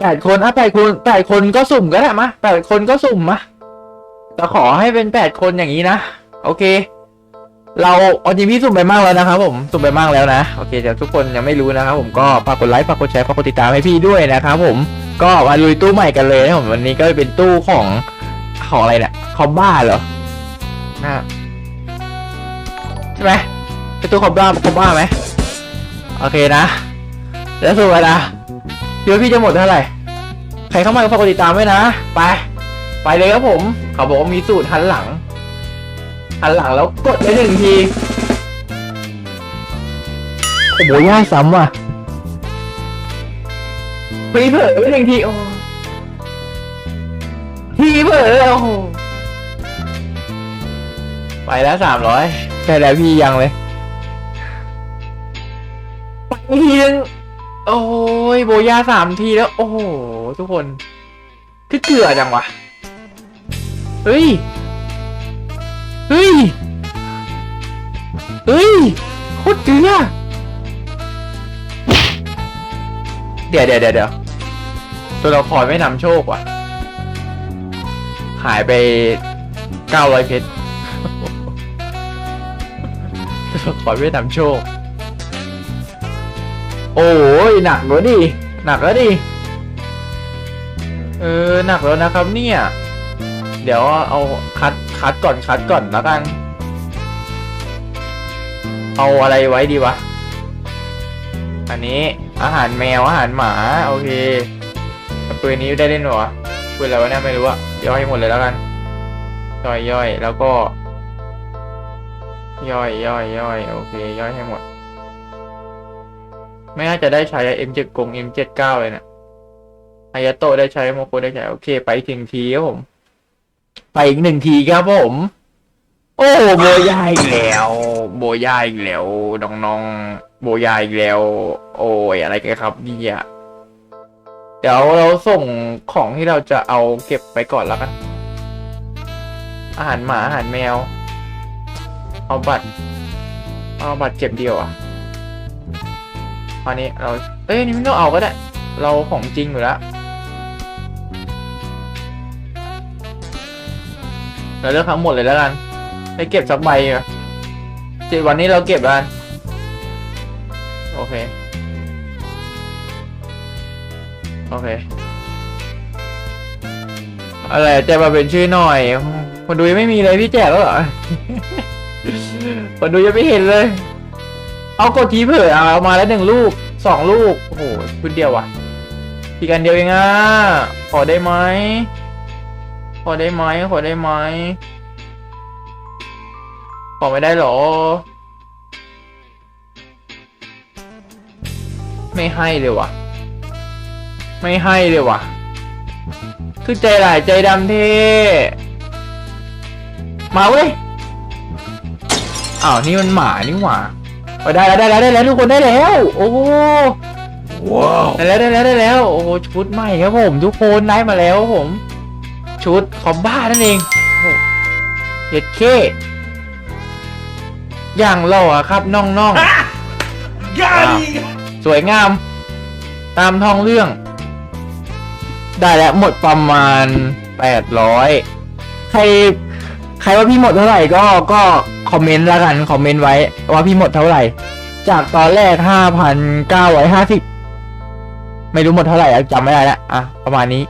แปดคนอะแปดคนแปดคนก็สุ่มก็ได้มะแปดคนก็สุ่มมะแต่ขอให้เป็นแปดคนอย่างนี้นะ โอเค เราเอาจริงพี่สุ่มไปมากแล้วนะครับผมสุ่มไปมากแล้วนะ โอเคเดี๋ยวทุกคนยังไม่รู้นะครับผมก็ฝากกดไลค์ฝากกดแชร์ฝากกดติดตามให้พี่ด้วยนะครับผมก็มาลุยตู้ใหม่กันเลยนะผมวันนี้ก็เป็นตู้ของของอะไรเนี่ยคอมบ้าเหรอน่าใช่ไหมเป็นตู้คอมบ้าคอมบ้าไหมโอเคนะ แล้วสุดนะ เดี๋ยวพี่จะหมดเท่าไหร่ ใครเข้ามาก็ฝากกดติดตามด้วยนะ ไป ไปเลยครับผม เขาบอกว่ามีสูตรหันหลัง หันหลังแล้วกดได้หนึ่งทีโอ้โหย่าซ้ำว่ะพี่เผลอไปหนึ่งทีโอ้ทีเผลอโอ้โหไปแล้วสามร้อยใช่แล้วพี่ยังเลยไปทีนึง โอ้ยโบย่าสามทีแล้ว โอ้โห ทุกคน คือเกลือจังวะ เฮ้ย เฮ้ย เฮ้ยโคตรเกลือเดี๋ยวเดี๋ยวเดี๋ยวเดี๋ยวตัวละครไม่นำโชคว่ะ หายไปเก้าร้อยเพชรตัวละครไม่นำโชค โอ้ยหนักแล้วดิ หนักแล้วดิ เออ หนักแล้วนะครับเนี่ย เดี๋ยวเอาคัดคัดก่อนคัดก่อนแล้วกัน เอาอะไรไว้ดีวะ อันนี้อาหารแมวอาหารหมาโอเคปืนนี้ได้เล่นหรอปืนอะไรวะเนี่ยไม่รู้อะย่อยให้หมดเลยแล้วกัน ย่อยย่อยแล้วก็ ย่อยย่อยย่อยโอเค ย่อยให้หมด ไม่น่าจะได้ใช้ M7 กง M79 เลยเนะอายาโตได้ใช้โมโกได้ใช้ โอเค ไปถึงทีครับผม ไปอีกหนึ่งทีครับผม โอ้โบยายอีกแล้ว โบยายอีกแล้วน้องๆโบยายอีกแล้ว โอ้ยอะไรกันครับเนี่ยเดี๋ยวเราส่งของที่เราจะเอาเก็บไปก่อนแล้วกัน อาหารหมาอาหารแมว เอาบัตร เอาบัตรเก็บเดียวอะ อนนี้เรา เอ้ยนี่ไม่ต้องเอาก็ได้ เราของจริงอยู่แล้ว เราเลือกทั้งหมดเลยแล้วกันให้เก็บสักใบอะเจ็ดวันนี้เราเก็บกันโอเค โอเค อะไรแจกมาเป็นชื่อหน่อย คนดูยังไม่มีเลยพี่แจกแล้วเหรอ คนดูยังไม่เห็นเลย เอากดทีเผื่อเอามาแล้วหนึ่งลูกสองลูก โอ้โหชุดเดียวว่ะพี่กันเดียวเองอะ ขอได้ไหม ขอได้ไหม ขอได้ไหม ขอไม่ได้หรอ ไม่ให้เลยว่ะ ไม่ให้เลยว่ะ คือใจหลายใจดำเท่มาเว้ย อ้าว นี่มันหมานี่หว่า เอาได้แล้วได้แล้วได้แล้วทุกคนได้แล้ว โอ้โหว้าวได้แล้วได้แล้วได้แล้ว โอ้โหชุดใหม่ครับผม ทุกคนได้มาแล้วครับผม ชุดคอมบ้านั่นเองโอ้โหเย็ดเคอย่างหล่ออะครับน้องๆยาดีสวยงาม ตามท้องเรื่อง ได้แล้วหมดประมาณแปดร้อยใคร ใครว่าพี่หมดเท่าไหร่ก็ก็คอมเมนต์ละกันคอมเมนต์ไว้ว่าพี่หมดเท่าไหร่ จากตอนแรกห้าพันเก้าร้อยห้าสิบไม่รู้หมดเท่าไหร่จำไม่ได้แล้วอะประมาณนี้